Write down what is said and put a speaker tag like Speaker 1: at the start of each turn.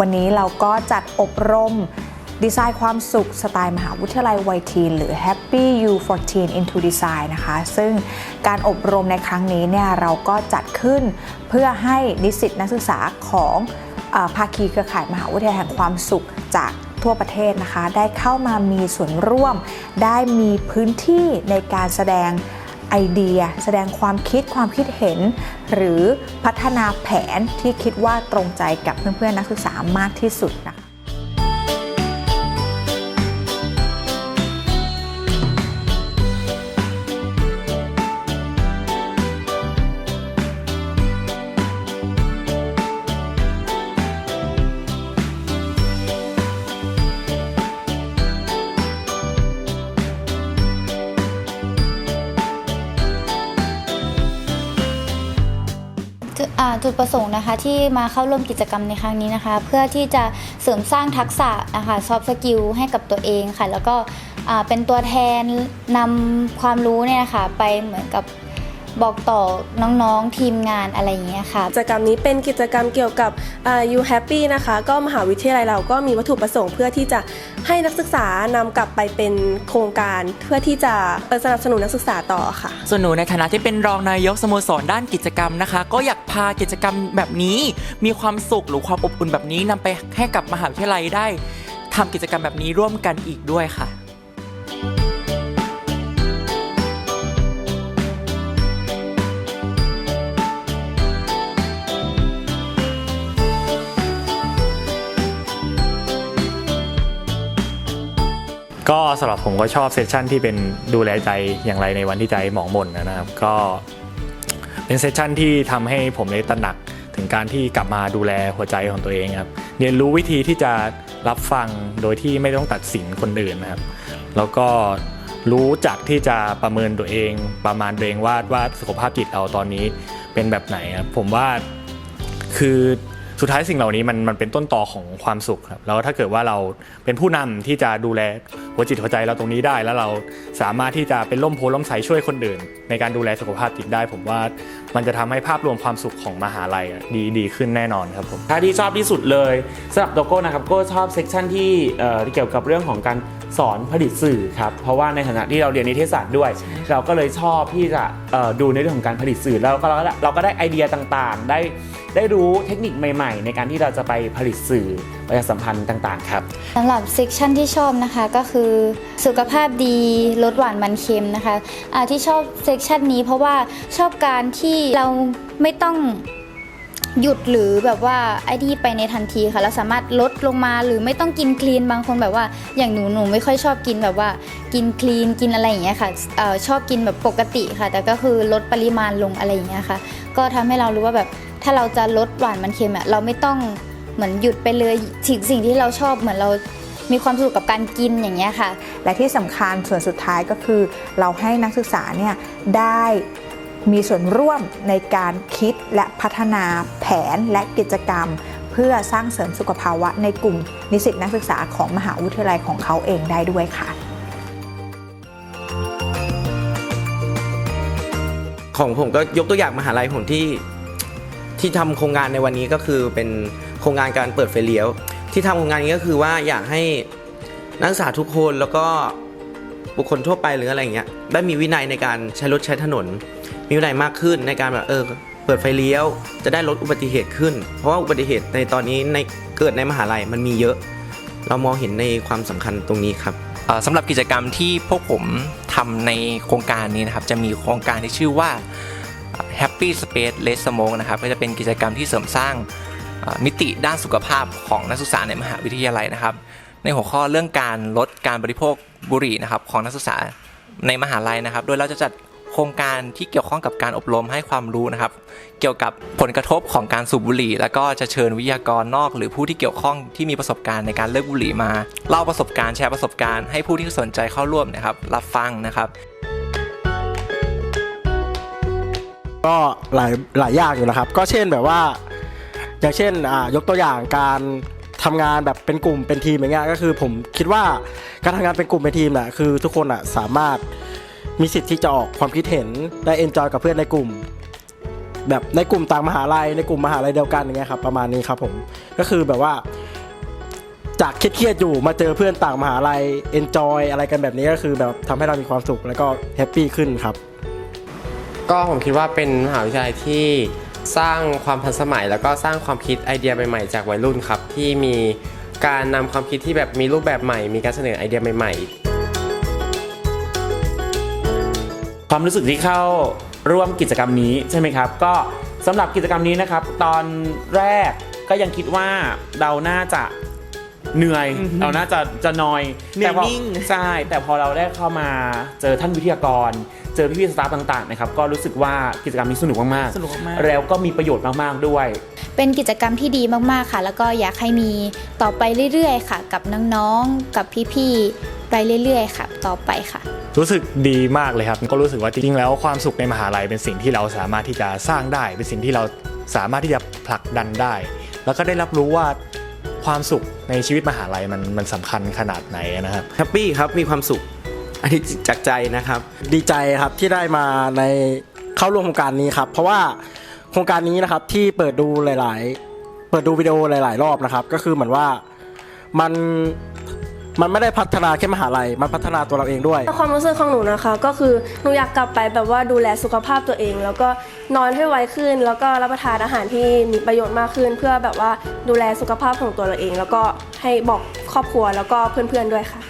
Speaker 1: วันนี้เราก็จัดอบรมดีไซน์ความสุขสไตล์มหาวิทยาลัยวัยทีนหรือ Happy You for Teen into Design นะคะ ซึ่งการอบรมในครั้งนี้เนี่ยเราก็จัดขึ้นเพื่อให้นิสิตนักศึกษาของอภาคีเครือข่ายมหาวิทยาลัยแห่งความสุขจากทั่วประเทศนะคะ ได้เข้ามามีส่วนร่วม ได้มีพื้นที่ในการแสดง ไอเดีย แสดงความคิดความคิดเห็น หรือพัฒนาแผนที่คิดว่าตรงใจกับเพื่อนๆนักศึกษามากที่สุดนะคะ
Speaker 2: จุดประสงค์นะคะ ที่มาเข้าร่วมกิจกรรมในครั้งนี้นะคะ เพื่อที่จะเสริมสร้างทักษะนะคะซอฟต์สกิลให้กับตัวเองค่ะ แล้วก็เป็นตัวแทนนำความรู้เนี่ยนะคะไปเหมือนกับ บอกต่อน้องๆทีมงานอะไรอย่างเงี้ยค่ะ
Speaker 3: กิจกรรมนี้เป็นกิจกรรมเกี่ยวกับอ่า You Happy นะคะ ก็มหาวิทยาลัยเราก็มีวัตถุประสงค์เพื่อที่จะให้นักศึกษานำกลับไปเป็นโครงการเพื่อที่จะเอ่อสนับสนุนนักศึกษาต่อค่ะ
Speaker 4: ส่วนหนูในฐานะที่เป็นรองนายกสโมสรด้านกิจกรรมนะคะ ก็อยากพากิจกรรมแบบนี้ มีความสุขหรือความอบอุ่นแบบนี้นำไปให้กับมหาวิทยาลัยได้ทำกิจกรรมแบบนี้ร่วมกันอีกด้วยค่ะ
Speaker 5: สำหรับผมก็ชอบเซสชันที่เป็นดูแลใจอย่างไรในวันที่ใจหมองหม่นนะครับ ก็เป็นเซสชันที่ทำให้ผมได้ตระหนักถึงการที่กลับมาดูแลหัวใจของตัวเองครับเรียนรู้วิธีที่จะรับฟังโดยที่ไม่ต้องตัดสินคนอื่นนะครับ แล้วก็รู้จักที่จะประเมินตัวเอง ประมาณตัวเองว่าว่าสุขภาพจิตเราตอนนี้เป็นแบบไหนครับผมว่าคือ สุดท้ายสิ่งเหล่านี้มันมันเป็นต้นต่อของความสุขครับแล้วถ้าเกิดว่าเราเป็นผู้นำที่จะดูแลหัวจิตหัวใจเราตรงนี้ได้ แล้วเราสามารถที่จะเป็นล่มโพล่มใสช่วยคนอื่น ในการดูแลสุขภาพจิตได้ ผมว่ามันจะทำให้ภาพรวมความสุขของมหาลัยอะดีดีขึ้นแน่นอนครับผม
Speaker 6: ถ้าที่ชอบที่สุดเลยสำหรับโตโก้นะครับก็ชอบเซกชันที่เอ่อที่เกี่ยวกับเรื่องของการ สอนผลิตสื่อครับเพราะว่าในฐานะที่เราเรียนนิเทศศาสตร์ด้วย เราก็เลยชอบที่จะเอ่อดูในเรื่องของการผลิตสื่อแล้วก็เราก็เราก็ได้ไอเดียต่างๆ ได้ได้รู้เทคนิคใหม่ๆ ในการที่เราจะไปผลิตสื่อประชาสัมพันธ์ต่างๆครับ
Speaker 2: สำหรับเซกชันที่ชอบนะคะก็คือสุขภาพดีลดหวานมันเค็มนะคะอ่าที่ชอบเซกชันนี้เพราะว่าชอบการที่เราไม่ต้อง หยุดหรือแบบว่าไอ้ที่ไปในทันทีค่ะเราสามารถลดลงมาหรือไม่ต้องกินคลีนบางคนแบบว่าอย่างหนูหนูไม่ค่อยชอบกินแบบว่า กินคลีนกินอะไรอย่างเงี้ยค่ะออชอบกินแบบปกติค่ะ แต่ก็คือลดปริมาณลงอะไรอย่างเงี้ยค่ะ ก็ทำให้เรารู้ว่าแบบถ้าเราจะลดหวานมันเค็มอะเราไม่ต้องเหมือนหยุดไปเลยสิ่งสิ่งที่เราชอบเหมือนเรามีความสุขกับการกินอย่างเงี้ยค่ะ
Speaker 1: และที่สำคัญส่วนสุดท้ายก็คือ เราให้นักศึกษาเนี่ยได้ มีส่วนร่วมในการคิดและพัฒนาแผนและกิจกรรม เพื่อสร้างเสริมสุขภาวะในกลุ่มนิสิตนักศึกษาของมหาวิทยาลัยของเขาเองได้ด้วยค่ะ
Speaker 7: ของผมก็ยกตัวอย่างมหาลัยผมที่ที่ทำโครงการในวันนี้ก็คือเป็นโครงการการเปิดไฟเลี้ยว ที่ทำโครงการนี้ก็คือว่าอยากให้นักศึกษาทุกคนแล้วก็บุคคลทั่วไปหรืออะไรเงี้ยได้มีวินัยในการใช้รถใช้ถนน มีวินัยมากขึ้นในการแบบเออเปิดไฟเลี้ยว จะได้ลดอุบัติเหตุขึ้น เพราะว่าอุบัติเหตุในตอนนี้ในเกิดในมหาลัยมันมีเยอะ เรามองเห็นในความสำคัญตรงนี้ครับ
Speaker 8: สำหรับกิจกรรมที่พวกผมทำในโครงการนี้นะครับ จะมีโครงการที่ชื่อว่า Happy Space Less Smoke นะครับก็จะเป็นกิจกรรมที่เสริมสร้างมิติด้านสุขภาพของนักศึกษาในมหาวิทยาลัยนะครับ ในหัวข้อเรื่องการลดการบริโภคบุหรี่นะครับของนักศึกษาในมหาลัยนะครับ โดยเราจะจัด โครงการที่เกี่ยวข้องกับการอบรมให้ความรู้นะครับ เกี่ยวกับผลกระทบของการสูบบุหรี่ แล้วก็จะเชิญวิทยากรนอก หรือผู้ที่เกี่ยวข้องที่มีประสบการณ์ในการเลิกบุหรี่มาเล่าประสบการณ์แชร์ประสบการณ์ให้ผู้ที่สนใจเข้าร่วมนะครับ รับฟังนะครับ
Speaker 9: ก็หลายหลายอย่างอยู่นะครับ ก็เช่นแบบว่า อย่างเช่นอ่ายกตัวอย่างการทำงานแบบเป็นกลุ่มเป็นทีมอย่างเงี้ยก็คือผมคิดว่าการทำงานเป็นกลุ่มเป็นทีมน่ะคือทุกคนอะสามารถ มีสิทธิ์ที่จะออกความคิดเห็นได้เอนจอยกับเพื่อนในกลุ่ม แบบในกลุ่มต่างมหาลัยในกลุ่มมหาลัยเดียวกันอย่างเงี้ยครับประมาณนี้ครับผมก็คือแบบว่า จากเครียดๆอยู่มาเจอเพื่อนต่างมหาลัย enjoy อะไรกันแบบนี้ก็คือแบบทำให้เรามีความสุขแล้วก็แฮปปี้ขึ้นครับ
Speaker 10: ก็ผมคิดว่าเป็นมหาวิทยาลัยที่สร้างความทันสมัย แล้วก็สร้างความคิดไอเดียใหม่ๆจากวัยรุ่นครับที่มีการนำความคิดที่แบบมีรูปแบบใหม่ มีการเสนอไอเดียใหม่ ๆ
Speaker 6: ความรู้สึกที่เข้าร่วมกิจกรรมนี้ใช่ไหมครับ ก็สำหรับกิจกรรมนี้นะครับ ตอนแรกก็ยังคิดว่าเราน่าจะเหนื่อย เราน่าจะจะนอย
Speaker 4: เหนื่อย
Speaker 6: แต่พอ
Speaker 4: นิ่ง
Speaker 6: ใช่แต่พอเราได้เข้ามาเจอท่านวิทยากร เจอพี่ๆสตาฟต่างๆนะครับก็รู้สึกว่ากิจกรรมนี้สนุกมากๆ
Speaker 4: สนุกมาก ๆ
Speaker 6: แล้วก็มีประโยชน์มากๆด้วย
Speaker 2: เป็นกิจกรรมที่ดีมากๆค่ะ แล้วก็อยากให้มีต่อไปเรื่อยๆ ค่ะ กับน้องๆ กับพี่ๆ ไปเรื่อยๆ ค่ะ ต่อไปค่ะ
Speaker 5: รู้สึกดีมากเลยครับ ก็รู้สึกว่าจริงๆแล้วความสุขในมหาลัยเป็นสิ่งที่เราสามารถที่จะสร้างได้ เป็นสิ่งที่เราสามารถที่จะผลักดันได้ แล้วก็ได้รับรู้ว่าความสุขในชีวิตมหาลัยมันมันสำคัญขนาดไหนนะครับ
Speaker 7: แฮปปี้ครับมีความสุขอันนี้จากใจนะครับ
Speaker 9: ดีใจครับที่ได้มาในเข้าร่วมโครงการนี้ครับ เพราะว่าโครงการนี้นะครับที่เปิดดูหลาย ๆ เปิดดูวิดีโอหลาย ๆ รอบนะครับ ก็คือเหมือนว่ามัน มันไม่ได้พัฒนาแค่มหาลัย มันพัฒนาตัวเราเองด้วย
Speaker 3: ความรู้สึกของหนูนะคะ ก็คือหนูอยากกลับไปแบบว่าดูแลสุขภาพตัวเอง แล้วก็นอนให้ไวขึ้น แล้วก็รับประทานอาหารที่มีประโยชน์มากขึ้น เพื่อแบบว่าดูแลสุขภาพของตัวเราเอง แล้วก็ให้บอกครอบครัวแล้วก็เพื่อนๆด้วยค่ะ